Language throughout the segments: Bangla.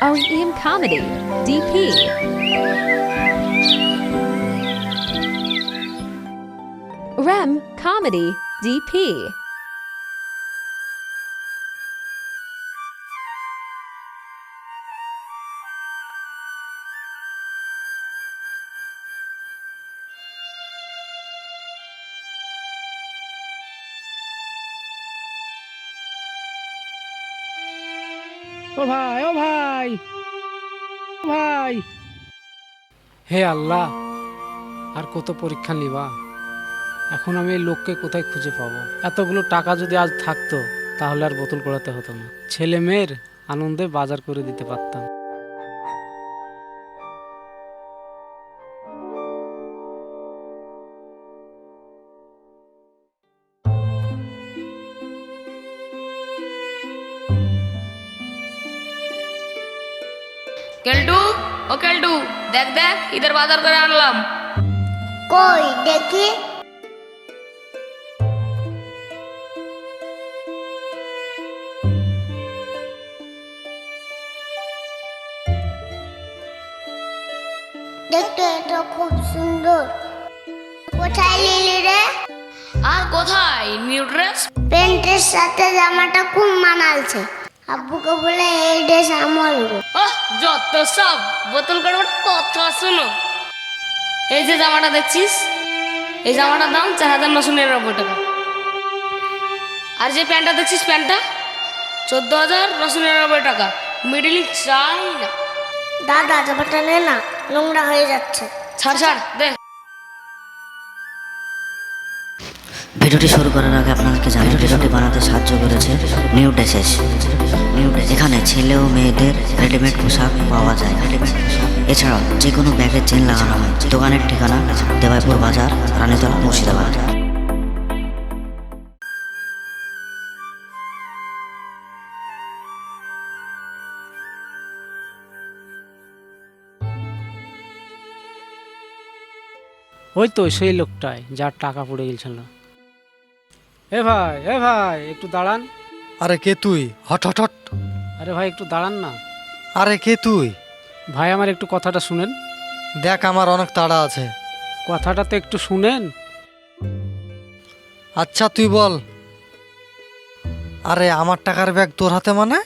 OEM Comedy, DP. Rem Comedy, DP. ও ভাই ও ভাই। ভাই। হে আল্লাহ, আর কত পরীক্ষা নিবা? এখন আমি এই লোককে কোথায় খুঁজে পাবো? এতগুলো টাকা যদি আজ থাকতো, তাহলে আর বোতল করাতে হতো না। ছেলে মেয়ের আনন্দে বাজার করে দিতে পারতাম। কেলটু ও কেলটু দেখ দেখ ঈদের বাজার করে আনলাম। কই দেখি। দেখতে এটা খুব সুন্দর। কোথায় নিলি রে? আর কোথায়? New dress? প্যান্টের সাথে জামাটা খুব মানালছে? আব্বুকে বলে এই ড্রেস আমার ওহ যত সব। বোতল করবার কথা শুনো এই যে জামাটা দেখছিস? এই জামাটার দাম চার হাজার নশো নিরানব্বই টাকা। আর যে প্যান্টটা দেখছিস প্যান্টটা? চোদ্দ হাজার নশো নিরানব্বই টাকা। মিডিল চাই না দাদা জামাটা নে না নোংরা হয়ে যাচ্ছে। ছাড় ছাড় দেখ ভিডিওটি শুরু করার আগে আপনাদেরকে জানাই ভিডিওটি বানাতে সাহায্য করেছে নিউ ড্রেসেস নিউ ড্রেস এখানে ছেলে ও মেয়েদের রেডিমেড পোশাক পাওয়া যায়। রেডিমেড এছাড়াও যে কোনো ব্যাগের চেন লাগানো হয়। দোকানের ঠিকানা দেবাইপুর বাজার, রানীতলা, মুর্শিদাবাদ। ওই তো সেই লোকটাই যার টাকা পড়ে গেছিল। এ ভাই এ ভাই একটু দাঁড়ান। আরে কে তুই? Hot hot hot. আরে ভাই একটু দাঁড়ান না। আরে কে তুই? ভাই আমার একটু কথাটা শুনেন। দেখ আমার অনেক তাড়া আছে। কথাটা তো একটু শুনেন। আচ্ছা তুই বল। আরে আমার টাকার ব্যাগ তোর হাতে মানে?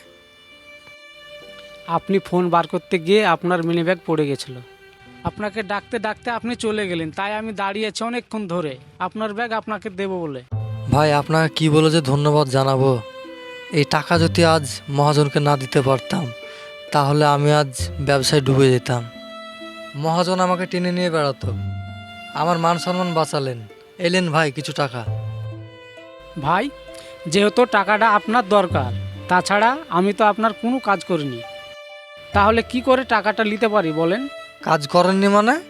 আপনি ফোন বার করতে গিয়ে আপনার মিনি ব্যাগ পড়ে গেছিল। আপনাকে ডাকতে ডাকতে আপনি চলে গেলেন। তাই আমি দাঁড়িয়েছি অনেকক্ষণ ধরে। আপনার ব্যাগ আপনাকে দেবো বলে। ভাই আপনাকে কি বলে যে ধন্যবাদ জানাব? এই টাকা যদি আজ মহাজনকে না দিতে পারতাম তাহলে আমি আজ ব্যবসায় ডুবে যেতাম। মহাজন আমাকে টেনে নিয়ে বেড়াতো। আমার মান সম্মান বাঁচালেন। এলেন ভাই কিছু টাকা। ভাই যেহেতু টাকাটা আপনার দরকার তাছাড়া আমি তো আপনার কোনো কাজ করিনি। তাহলে কি করে টাকাটা নিতে পারি বলেন? কাজ করেননি মানে?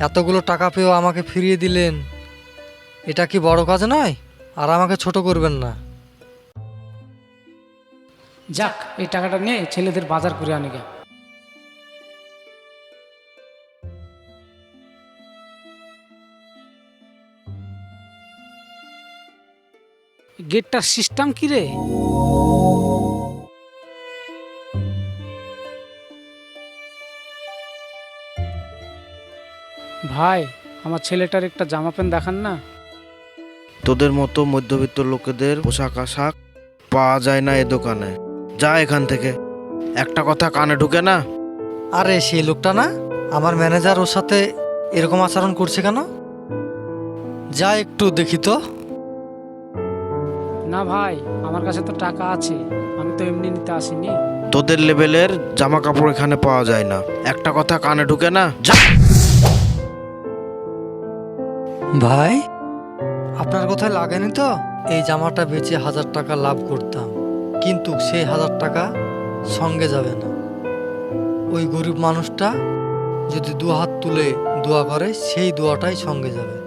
এতগুলো টাকা পেয়েও আমাকে ফিরিয়ে দিলেন। এটা কি বড় কাজ নয়? আর আমাকে ছোট করবেন না। যাক, এই টাকাটা নিয়ে ছেলেদের বাজার করে আনি গে। গেটটার সিস্টেম কি রে? ভাই, আমার ছেলেটার একটা জামা প্যান্ট দেখান না? তোদের মতো মধ্যবিত্ত লোকেদের পোশাক আশাক পাওয়া যায় না এ দোকানে। যা এখান থেকে। একটা কথা কানে ঢুকে না? আরে সেই লোকটা না? আমার ম্যানেজার ওর সাথে এরকম আচরণ করছে কেন? যা একটু দেখি তো। না ভাই আমার কাছে তো টাকা আছে। আমি তো এমনি নিতে আসিনি। তোদের লেভেলের জামা কাপড় এখানে পাওয়া যায় না। একটা কথা কানে ঢুকে না? যা! ভাই আপনার কোথায় লাগেনি তো? এই জামাটা বেচে হাজার টাকা লাভ করতাম, কিন্তু সেই হাজার টাকা সঙ্গে যাবে না। ওই গরিব মানুষটা যদি দু হাত তুলে দোয়া করে, সেই দোয়াটাই সঙ্গে যাবে।